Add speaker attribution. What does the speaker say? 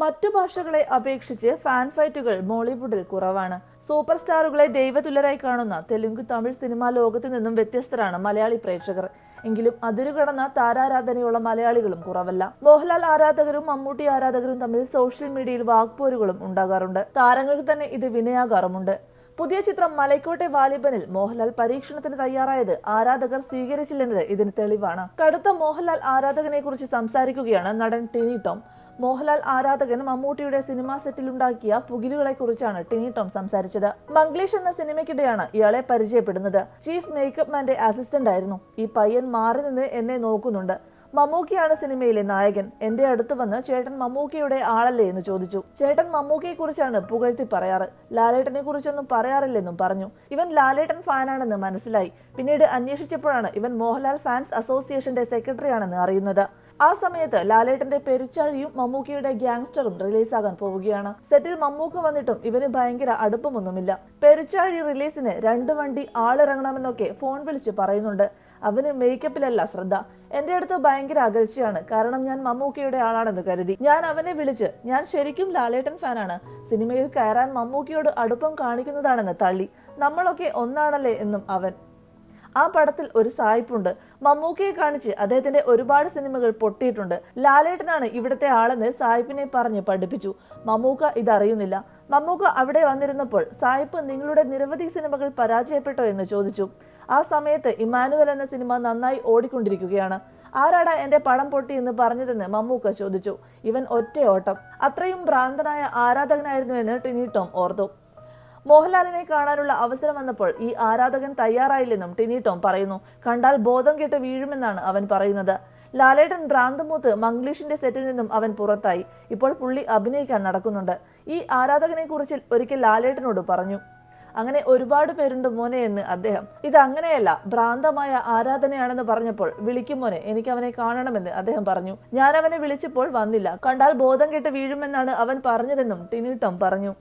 Speaker 1: മറ്റു ഭാഷകളെ അപേക്ഷിച്ച് ഫാൻ ഫൈറ്റുകൾ മോളിവുഡിൽ കുറവാണ്. സൂപ്പർ സ്റ്റാറുകളെ ദൈവതുല്യരായി കാണുന്ന തെലുങ്ക് തമിഴ് സിനിമാ ലോകത്തു നിന്നും വ്യത്യസ്തരാണ് മലയാളി പ്രേക്ഷകർ. എങ്കിലും അതിരുകടന്ന താരാരാധനയുള്ള മലയാളികളും കുറവല്ല. മോഹൻലാൽ ആരാധകരും മമ്മൂട്ടി ആരാധകരും തമ്മിൽ സോഷ്യൽ മീഡിയയിൽ വാക്പോരുകളും ഉണ്ടാകാറുണ്ട്. താരങ്ങൾക്ക് തന്നെ ഇത് വിനയാകാറുമുണ്ട്. പുതിയ ചിത്രം മലയ്ക്കോട്ടെ വാലിബനിൽ മോഹൻലാൽ പരീക്ഷണത്തിന് തയ്യാറായത് ആരാധകർ സ്വീകരിച്ചില്ലെന്നത് ഇതിന് തെളിവാണ്. കടുത്ത മോഹൻലാൽ ആരാധകനെ കുറിച്ച് സംസാരിക്കുകയാണ് നടൻ ടിനി ടോം. മോഹൻലാൽ ആരാധകൻ മമ്മൂട്ടിയുടെ സിനിമാ സെറ്റിലുണ്ടാക്കിയ പുകിലുകളെ കുറിച്ചാണ് ടിനി ടോം സംസാരിച്ചത്. മംഗ്ലീഷ് എന്ന സിനിമയ്ക്കിടെയാണ് ഇയാളെ പരിചയപ്പെടുന്നത്. ചീഫ് മേക്കപ്പ് മാന്റെ അസിസ്റ്റന്റ് ആയിരുന്നു. ഈ പയ്യൻ മാറി നിന്ന് എന്നെ നോക്കുന്നുണ്ട്. മമ്മൂക്കിയാണ് സിനിമയിലെ നായകൻ. എന്റെ അടുത്ത് വന്ന് ചേട്ടൻ മമ്മൂക്കിയുടെ ആളല്ലേ എന്ന് ചോദിച്ചു. ചേട്ടൻ മമ്മൂക്കിയെ കുറിച്ചാണ് പുകഴ്ത്തി പറയാറ്. ലാലേട്ടനെ കുറിച്ചൊന്നും പറയാറില്ലെന്നും പറഞ്ഞു. ഇവൻ ലാലേട്ടൻ ഫാനാണെന്ന് മനസ്സിലായി. പിന്നീട് അന്വേഷിച്ചപ്പോഴാണ് ഇവൻ മോഹൻലാൽ ഫാൻസ് അസോസിയേഷന്റെ സെക്രട്ടറിയാണെന്ന് അറിയുന്നത്. ആ സമയത്ത് ലാലേട്ടന്റെ പെരുച്ചാഴിയും മമ്മൂക്കയുടെ ഗ്യാങ്സ്റ്ററും റിലീസാകാൻ പോവുകയാണ്. സെറ്റിൽ മമ്മൂക്ക വന്നിട്ടും ഇവന് ഭയങ്കര അടുപ്പമൊന്നുമില്ല. പെരുച്ചാഴി റിലീസിന് രണ്ട് വണ്ടി ആളിറങ്ങണമെന്നൊക്കെ ഫോൺ വിളിച്ച് പറയുന്നുണ്ട്. അവന് മേക്കപ്പിലല്ല ശ്രദ്ധ. എന്റെ അടുത്ത് ഭയങ്കര അകൽച്ചയാണ്. കാരണം ഞാൻ മമ്മൂക്കയുടെ ആളാണെന്ന് കരുതി. ഞാൻ അവനെ വിളിച്ച് ഞാൻ ശരിക്കും ലാലേട്ടൻ ഫാനാണ്. സിനിമയിൽ കയറാൻ മമ്മൂക്കയോട് അടുപ്പം കാണിക്കുന്നതാണെന്ന് തള്ളി. നമ്മളൊക്കെ ഒന്നാണല്ലേ എന്നും അവൻ. ആ പടത്തിൽ ഒരു സായിപ്പുണ്ട്. മമ്മൂക്കയെ കാണിച്ച് അദ്ദേഹത്തിന്റെ ഒരുപാട് സിനിമകൾ പൊട്ടിയിട്ടുണ്ട്. ലാലേട്ടനാണ് ഇവിടത്തെ ആളെന്ന് സായിപ്പിനെ പറഞ്ഞ് പഠിപ്പിച്ചു. മമ്മൂക്ക ഇതറിയുന്നില്ല. മമ്മൂക്ക അവിടെ വന്നിരുന്നപ്പോൾ സായിപ്പ് നിങ്ങളുടെ നിരവധി സിനിമകൾ പരാജയപ്പെട്ടോ എന്ന് ചോദിച്ചു. ആ സമയത്ത് ഇമാനുവൽ എന്ന സിനിമ നന്നായി ഓടിക്കൊണ്ടിരിക്കുകയാണ്. ആരാടാ എന്റെ പടം പൊട്ടി എന്ന് പറഞ്ഞതെന്ന് മമ്മൂക്ക ചോദിച്ചു. ഇവൻ ഒറ്റയോട്ടം. അത്രയും ഭ്രാന്തനായ ആരാധകനായിരുന്നു എന്ന് ടിനി ടോം ഓർത്തു. മോഹൻലാലിനെ കാണാനുള്ള അവസരം വന്നപ്പോൾ ഈ ആരാധകൻ തയ്യാറായില്ലെന്നും ടിനി ടോം പറയുന്നു. കണ്ടാൽ ബോധം കെട്ട് വീഴുമെന്നാണ് അവൻ പറയുന്നത്. ലാലേട്ടൻ ഭ്രാന്തമൂത്ത് മംഗ്ലീഷിന്റെ സെറ്റിൽ നിന്നും അവൻ പുറത്തായി. ഇപ്പോൾ പുള്ളി അഭിനയിക്കാൻ നടക്കുന്നുണ്ട്. ഈ ആരാധകനെ കുറിച്ച് ഒരിക്കൽ ലാലേട്ടനോട് പറഞ്ഞു. അങ്ങനെ ഒരുപാട് പേരുണ്ട് മോനെ എന്ന് അദ്ദേഹം. ഇത് അങ്ങനെയല്ല. ഭ്രാന്തമായ ആരാധനയാണെന്ന് പറഞ്ഞപ്പോൾ വിളിക്കും മോനെ. എനിക്ക് അവനെ കാണണമെന്ന് അദ്ദേഹം പറഞ്ഞു. ഞാൻ അവനെ വിളിച്ചപ്പോൾ വന്നില്ല. കണ്ടാൽ ബോധം കെട്ട് വീഴുമെന്നാണ് അവൻ പറഞ്ഞതെന്നും ടിനിട്ടം പറഞ്ഞു.